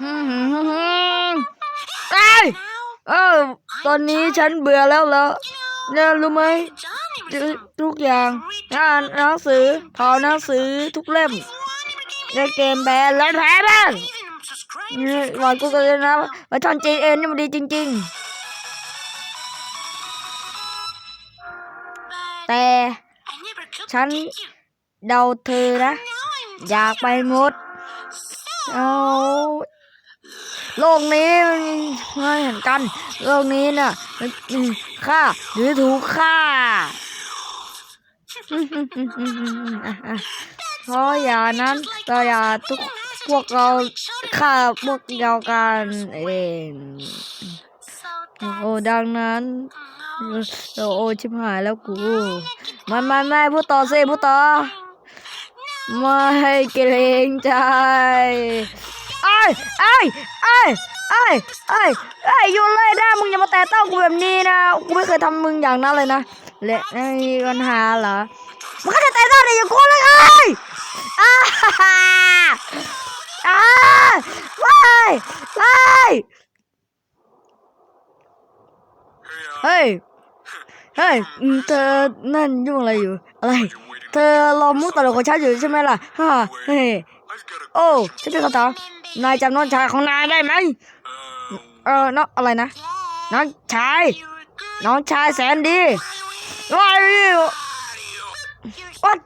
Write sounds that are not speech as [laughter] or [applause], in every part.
ฮึมฮึมฮึมฮึมเอ้ยเออตอนนี้ฉันเบื่อแล้วเหรอเนี่ยรู้ไหมทุกอย่างอ่านหนังสือถอนหนังสือทุกเล่มเล่นเกมแบนแล้วแพ้บ้างหวานกูกันเลยนะว่าชองจีเอ็นนี่มันดีจริง ๆ แต่ฉันเดาเธอนะ อยากไปงดเอา โลกนี้ไม่เหมือนกัน โลกนี้น่ะมันมีค่าหรือถูกค่าเพราะอย่างนั้นเราอย่าทุกพวกเราฆ่าพวกเรากันเองโอ้ดังนั้นโอ้โอ้ชิบหายแล้วกูมันมันไม่พูดต่อสิพูดต่อไม่เกรงใจ ไอ้ไอ้ไอ้ไอ้ไอ้ไอ้อยู่เลยนะมึงอย่ามาแตะต้องกูแบบนี้นะ กูไม่เคยทำมึงอย่างนั้นเลยนะและไม่มีปัญหาเหรอ มึงก็จะแตะต้องอะไรอย่างกูเลยไอ้อ้าอ้าไม่ไม่เฮ้ย เฮ้ย เธอ นั่นยุ่งอะไรอยู่ อะไร เธอรอมุกตลกของฉันอยู่ใช่ไหมล่ะฮ่าเฮ้ โอ้ฉันเป็นคำถามนายจำน้องชายของนายได้ไหมเออน้องอะไรนะ น้องชาย น้องชายแสนดีว้ายวัด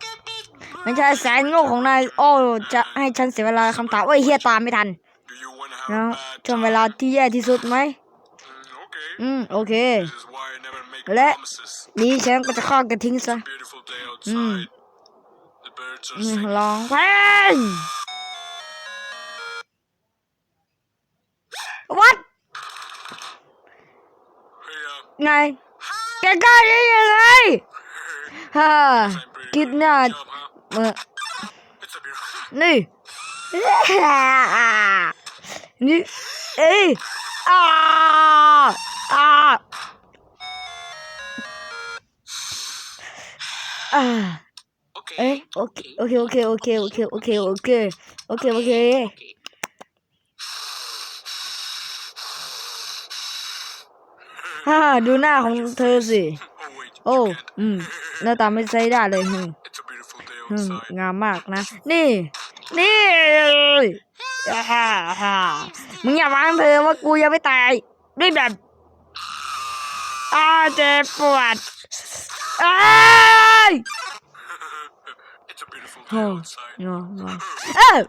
น้องชายแสนโง่ของนาย โอ้ จะให้ฉันเสียเวลาคำถามว่าเฮียตามไม่ทันแล้วช่วงเวลาที่แย่ที่สุดไหม อืม โอเค และนี่ฉันก็จะฆ่ากันทิ้งซะ อืม Mình lo What? Này Cái ca gì vậy này? [laughs] Ha Kịp nhà nè, nè, Ê À À. À. เมื่อนี่นี่เอ้ยอ่าอ่าอ่าเอ๊ะโอเคโอเคโอเคโอเคโอเคโอเคโอเคโอเคโอเคฮ่าดูหน้าของเธอสิ โอ้อืมหน้าตาไม่ใช้ได้เลยฮึฮึงามมากนะ นี่ นี่ฮ่าฮ่ามึงอย่าวางเธอว่ากูยังไม่ตายด้วยแบบอาเจ็บปวดอ้า 아유, 이런, 이런. 아!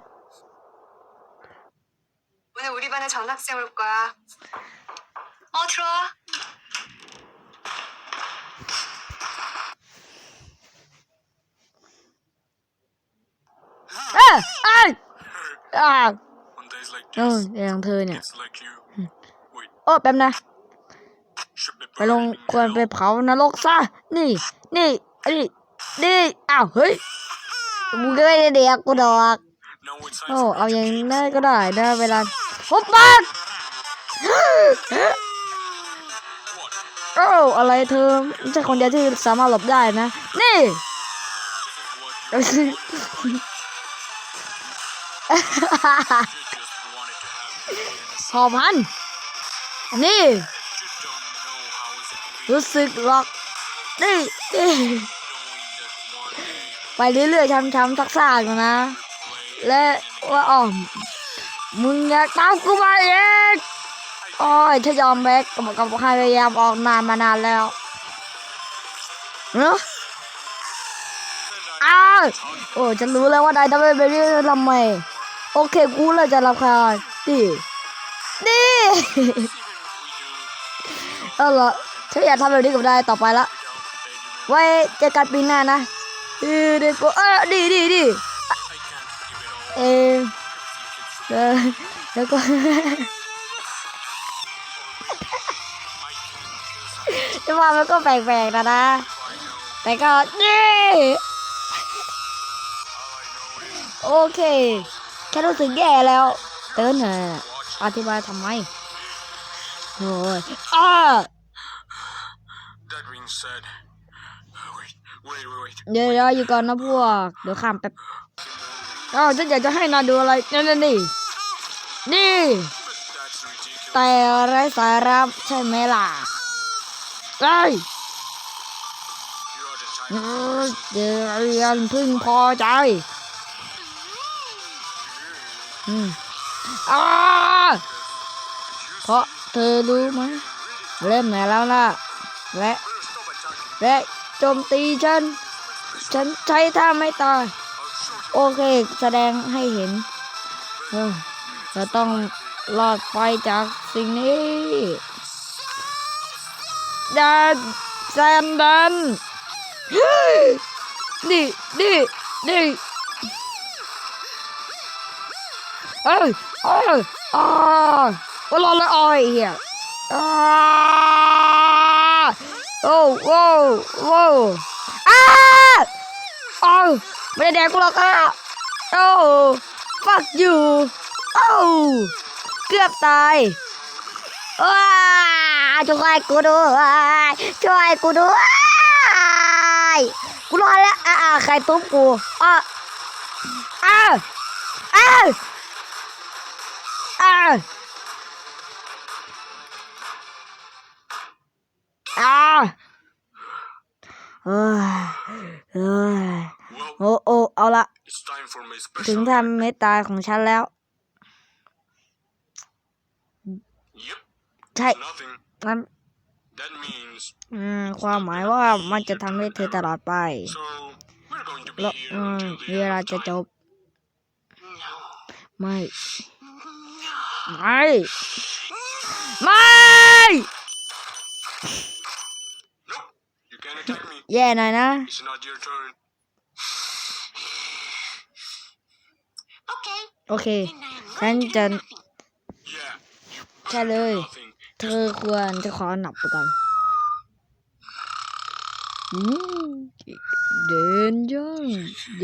오늘 우리 반에 전학생 올 거야. 어 들어와. 아! 아! 아! Ừ, đây thằng thư nè. Ô, bem nè. Phải luôn, quên về pháo nó lột xa. Nì, nì, đi, đi. À, hỡi. มึงก็ไม่ได้เด็กกูดอกโอ้เอาอย่างนั้นก็ได้นะเวลาหุบปากโอ้อะไรเธอไม่ใช่คนเดียวที่สามารถหลบได้นะ นี่พอพัน นี่ รู้สึกหรอก นี่นี่ ไปเรื่อยๆช้ำๆซักๆนะ และว่าอ๋อมมึงอยากตามกูมาเองโอ้ยถ้ายอมแบกกับกับพยายามออกนานมานานแล้วเนอะอ้าวโอ้ฉันรู้แล้วว่านายทำไมเป็นเรื่องทำไม โอเคกูเลยจะรับคาดิดิเอาละฉันอยากทำแบบนี้กับนายต่อไปละ ไว้เจอกันปีหน้านะ เออเด็กกูเออดีดีดีเออเออแล้วก็จะว่ามันก็แปลกๆนะนะ แต่ก็นี่โอเค แค่รู้สึกแย่แล้ว เตือนน่ะอธิบายทำไมโอ้ยอ้า เดี๋ยวๆอยู่ก่อนนะพวก เดี๋ยวข้ามแป๊บอ้าวฉันอยากจะให้นายดูอะไรนั่นนี่ นี่ แต่ไรสาระใช่ไหมล่ะเอ้เดี๋ยวเรียนพึ่งพอใจ อืมอ้าเพราะเธอรู้ไหมเล่นไหนแล้วล่ะ และ และ โจมตีฉัน ฉันใช้ท่าไม่ตาย โอเค แสดงให้เห็น เออเราต้องรอดไปจากสิ่งนี้ดันแซนดันเฮ้ยนี่นี่นี่เอ้ยเอ้ยอ่าโอ้รอดเลยอ้อยเหี้ยอ่า โอ้โว้โว้อ้าโอ้ไม่ได้แดกกูหรอกอะโอ้ fuck you โอ้เกือบตายว้าช่วยกูด้วยช่วยกูด้วยกูรอดแล้วอ่าใครทุบกูอะอ่าอ่าอ่า อ่าเอ้ยเอ้ย Well, โอ้โอ้เอาละ it's time for my ถึง special. ทำเมตตาของฉันแล้ว Yep, ใช่ nothing. งั้น That means อืมความหมายว่ามันจะทำให้เธอตลอดไป so we're going to be แล้ว here อืม until เว the ลา end จะ of จ time. บไม่ ไม่ ไม่ แย่หน่อยนะ It's not your turn. Okay. โอเค Then I'm ฉัน going to จะ do nothing. Yeah. ใช่เลย Nothing. เธอควรจะขอหนับไปก่อนอืมเดินย่อง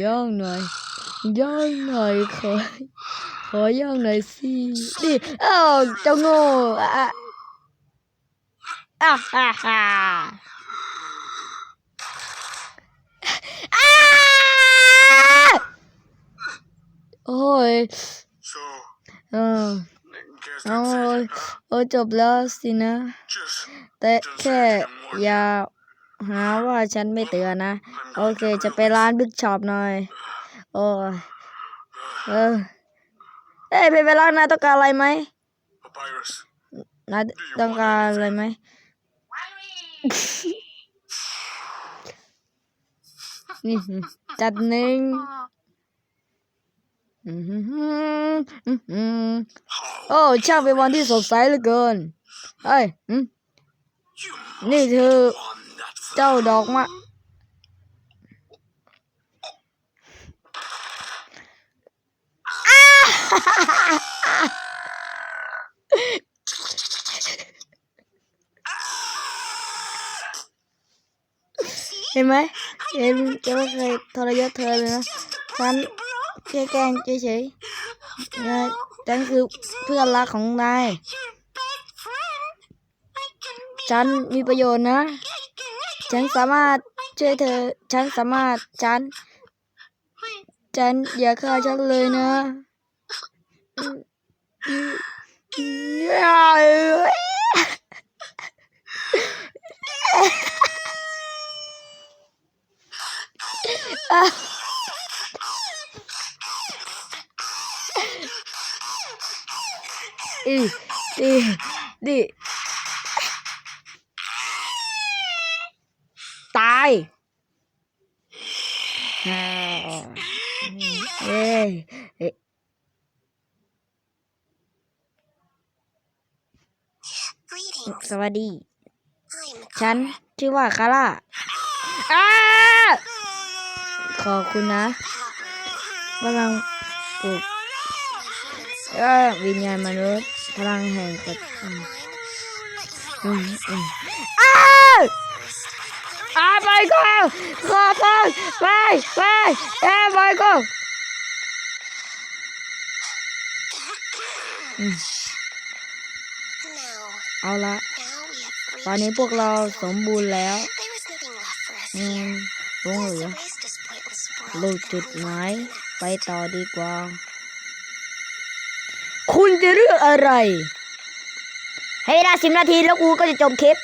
ย่องหน่อยย่องหน่อยขอขอย่างหน่อยสิดิเอ้าเจ้าโง่อะอะฮ่าฮ่าอ้า โอ้ย So, เออ guess โอ้ that's ย it. huh? โอ้ยจบแล้วสินะ Just แต่แค่อย่าหาว่าฉันไม่เตือนนะ โอเคจะไปร้านบิ๊กช็อปหน่อย โอ้ยเออเอ้ยไปไปร้านนายต้องการอะไรไหม papyrus. นายต้องการอะไรไหมนี่จัดหนึ่ง อื้อหือหืออื้อหือ How โอ้ช่างเป็นวันที่สดใสเหลือเกินเอ้ยอืม you นี่เธอ won that เจ้าดอกมะเห็นไหมเห็นจะไม่เคยทรยศเธอเลยนะฉัน แค่แกล้งเฉยๆนะฉันคือเพื่อนรักของนาย Your best friend. I can be. ฉันมีประโยชน์นะ I can. I can. ฉันสามารถช่วยเธอ ฉันสามารถ ฉัน Wait. ฉันอย่าฆ่าฉันเลยนะอี ดีดีตายเอ้ยสวัสดี ฉันชื่อว่าคาร่าอาขอบคุณนะกำลังปลุก วิญญาณมนุษย์พลังแห่งกฎอืมอืมอืมอ้าวอ้าไปก่อนขอโทษไปไปเอ้ไปก่อนเอาละ ตอนนี้พวกเราสมบูรณ์แล้วอืม here. ลงเหลือลูกจุดหมายไปต่อดีกว่า คุณจะเลือกอะไร ให้เวลาสิบนาทีแล้วกูก็จะจบคลิป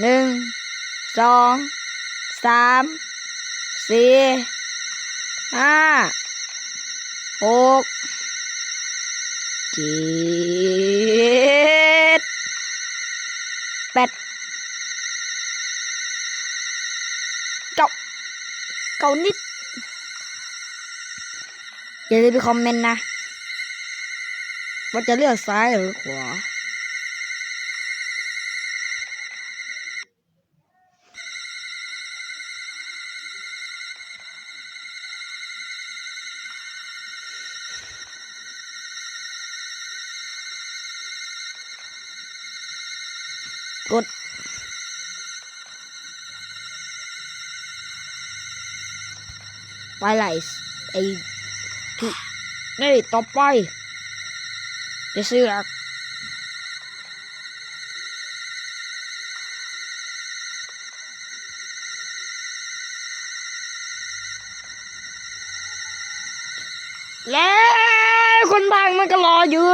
หนึ่งสองสามสี่ห้าหกเจ็ดแปดเก้าเก้านิด อย่าลืมไปคอมเมนต์นะ ว่าจะเลือกซ้ายหรือขวากดไปไหลไอ้ทุนี่ต่อไป จะเสือกแล้วคนพังมันก็รออยู่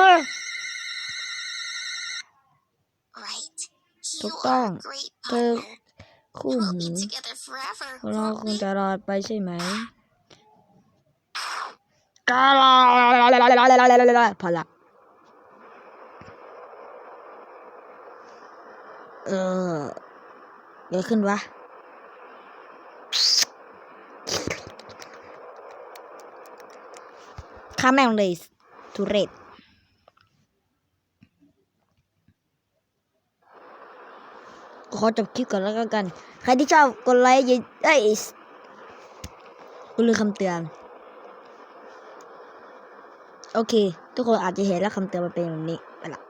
Right. ถู You กต้อง are a great เธอ partner. คู่ We'll หู be together forever. เรา won't คง we? จะรอดไปใช่ไหมกาลาพอละ เออเดี๋ยวขึ้นวะข้าแม่งเลยทุเรศขอจบคลิปก่อนแล้วกัน ใครที่ชอบกดไลค์อย่าเอ้ยกูลืมคำเตือน โอเค ทุกคนอาจจะเห็นแล้วคำเตือนมันเป็นแบบนี้ไปละ